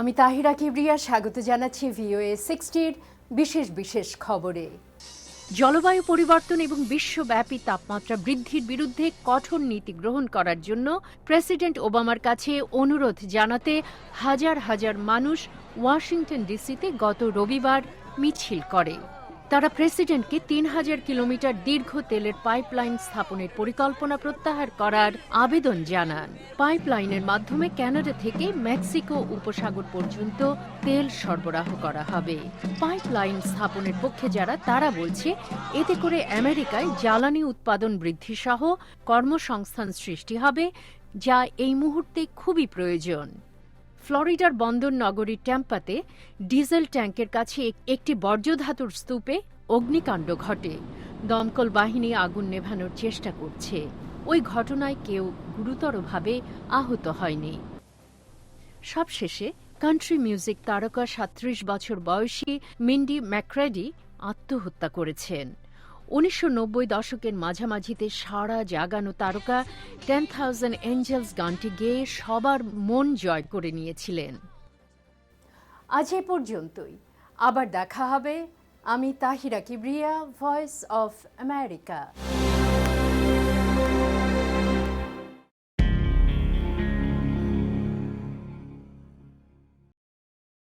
আমি তাহিরা কিবরিয়া, স্বাগত জানাচ্ছি ভিওএ সিক্সটির বিশেষ বিশেষ খবরে। জলবায়ু পরিবর্তন এবং বিশ্বব্যাপী তাপমাত্রা বৃদ্ধির বিরুদ্ধে কঠোর নীতি গ্রহণ করার জন্য প্রেসিডেন্ট ওবামার কাছে অনুরোধ জানাতে হাজার হাজার মানুষ ওয়াশিংটন ডিসিতে গত রবিবার মিছিল করে। তারা প্রেসিডেন্টকে তিন হাজার কিলোমিটার দীর্ঘ তেলের পাইপলাইন স্থাপনের পরিকল্পনা প্রত্যাহার করার আবেদন জানান। পাইপলাইনের মাধ্যমে ক্যানাডা থেকে মেক্সিকো উপসাগর পর্যন্ত তেল সরবরাহ করা হবে। পাইপলাইন স্থাপনের পক্ষে যারা, তারা বলছে, এতে করে আমেরিকায় জ্বালানি উৎপাদন বৃদ্ধি সহ কর্মসংস্থান সৃষ্টি হবে, যা এই মুহূর্তে খুবই প্রয়োজন। ফ্লোরিডার বন্দর নগরী ট্যাম্পাতে ডিজেল ট্যাঙ্কের কাছে এক- একটি বর্জ্যধাতুর স্তূপে অগ্নিকাণ্ড ঘটে। দমকল বাহিনী আগুন নেভানোর চেষ্টা করছে। ওই ঘটনায় কেউ গুরুতরভাবে আহত হয়নি। সবশেষে কান্ট্রি মিউজিক তারকা সাত্রিশ বছর বয়সী মিন্ডি ম্যাক্রেডি আত্মহত্যা করেছেন। উনিশশো নব্বই দশকের মাঝামাঝিতে সারা জাগানো তারকা টেন থাউজেন্ড এঞ্জেলস গানটি গেয়ে সবার মন জয় করে নিয়েছিলেন। আজ এ পর্যন্তই। আবার দেখা হবে। আমি Tahira Kibria voice of America